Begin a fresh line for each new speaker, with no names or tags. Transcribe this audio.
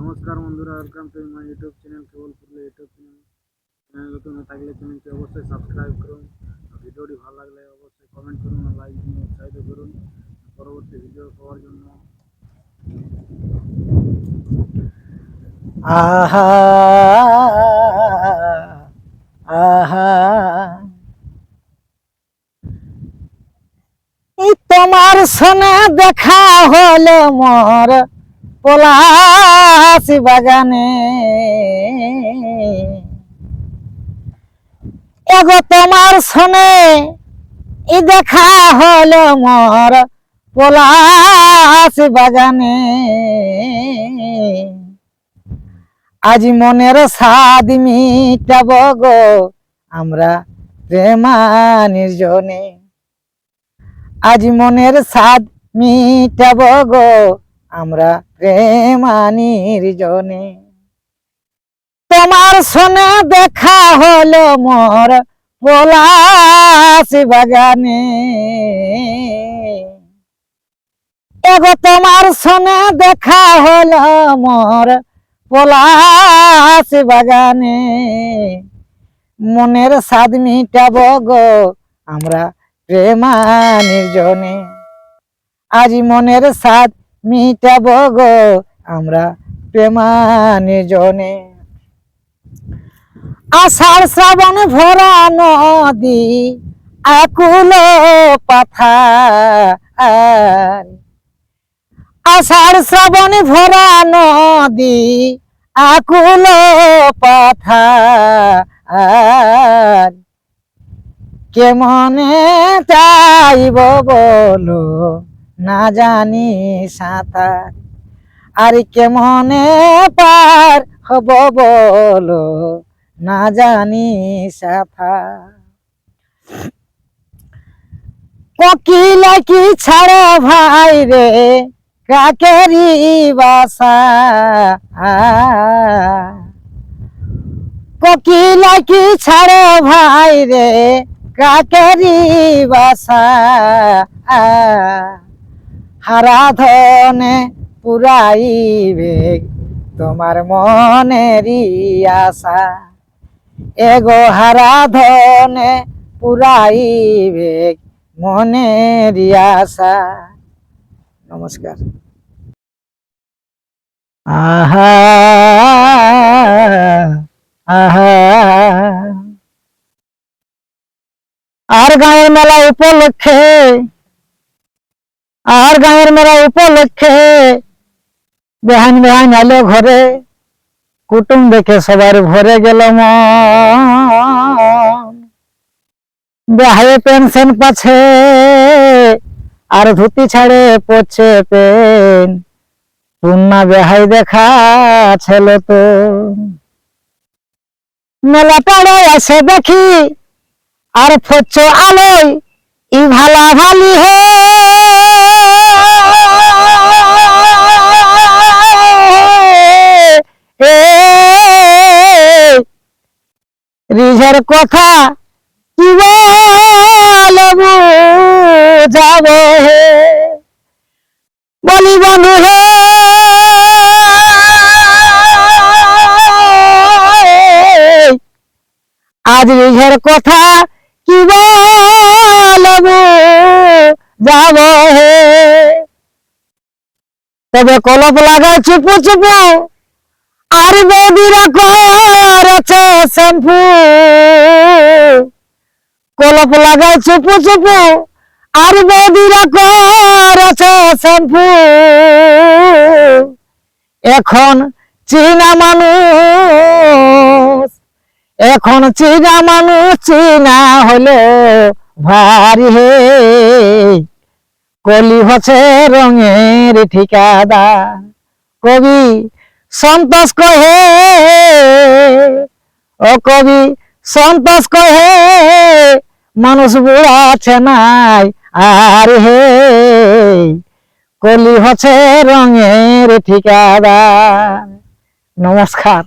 নমস্কার বন্ধুরা welcome to my YouTube channel cable Purulia YouTube channel channel নতুন থাকলে চ্যানেলটি অবশ্যই সাবস্ক্রাইব করুন। ভিডিওটি ভালো লাগলে অবশ্যই কমেন্ট করুন আর লাইক দিয়ে উৎসাহিত করুন। পরবর্তী ভিডিও পাওয়ার জন্য।
আহা আহা। এই তোমার সনে দেখা হলো মোর। পলাশি বাগানে। এগো তোমার সনে ই দেখা হলো মোর পলাশি বাগানে। আজ মনের স্বাদ মিটাব গো আমরা প্রেমা নির্জনে আজ মনের স্বাদ মিটাব গো আমরা প্রেমা নির্জনে তোমার সনে দেখা হলো মোর পলাশ বাগানে। এগো তোমার সনে দেখা হলো মোর পলাশ বাগানে। মনের স্বাদ মিটাব গো আমরা প্রেমা নির্জনে আজ মনের স্বাদ মিটাব গো আমরা প্রেমা নির্জনে আষাঢ় শ্রাবণ ভরা নদী, আকুল পাথা আষাঢ় শ্রাবণ ভরা নদী, আকুল পাথা কেমনে চাইব বলো না জানি সাঁতার। আর কেমনে পার হব বলো, না জানি সাঁতার। কোকিলা কি ছাড়া ভাই রে কাকেরি বাসা। কোকিলা কি ছাড়া ভাই রে কাকেরি বাসা। হারা ধনে পুরাইবে তোমার মনেরই আশা। এগো হারা ধনে পুরাইবে মনের আশা। নমস্কার। আহা আহা। আর গাঁয়ের মেলা উপলক্ষে আর গাঁয়ের মেলা উপলক্ষে বেহান বেহান আলো ঘরে, কুটুম দেখে সবার ভরে গেল বেহায়ে পেনশন পাছে আর ধুতি ছাড়ে পড়ছে পেন। পূর্ণা বেহাই দেখা ছিল তো। মেলা পাড়ে আসে দেখি, আর ফচ্চ আলোয় ই ভালা ভালি হে রিঝের কথা কি যাবে বলি বন্ধু হে, আজ রিঝের কথা কি বলব? যাব হে। তবে কলপ লাগায় চুপু চুপু। আর বৌদিরা করেছে শ্যাম্পু। কলপ লাগায় চুপু চুপু, আর বৌদিরা করেছে শ্যাম্পু। এখন চীনা মানুষ, এখন চীনা মানুষ, চীনা হলো ভারী হে। কলি হচ্ছে রঙের ঠিকাদার, কবি সন্তোষ কহে ও কবি, সন্তোষ কহে মানুষ বুড়াছে নাই, আর হে। কলি হচ্ছে রঙের ঠিকাদার। নমস্কার।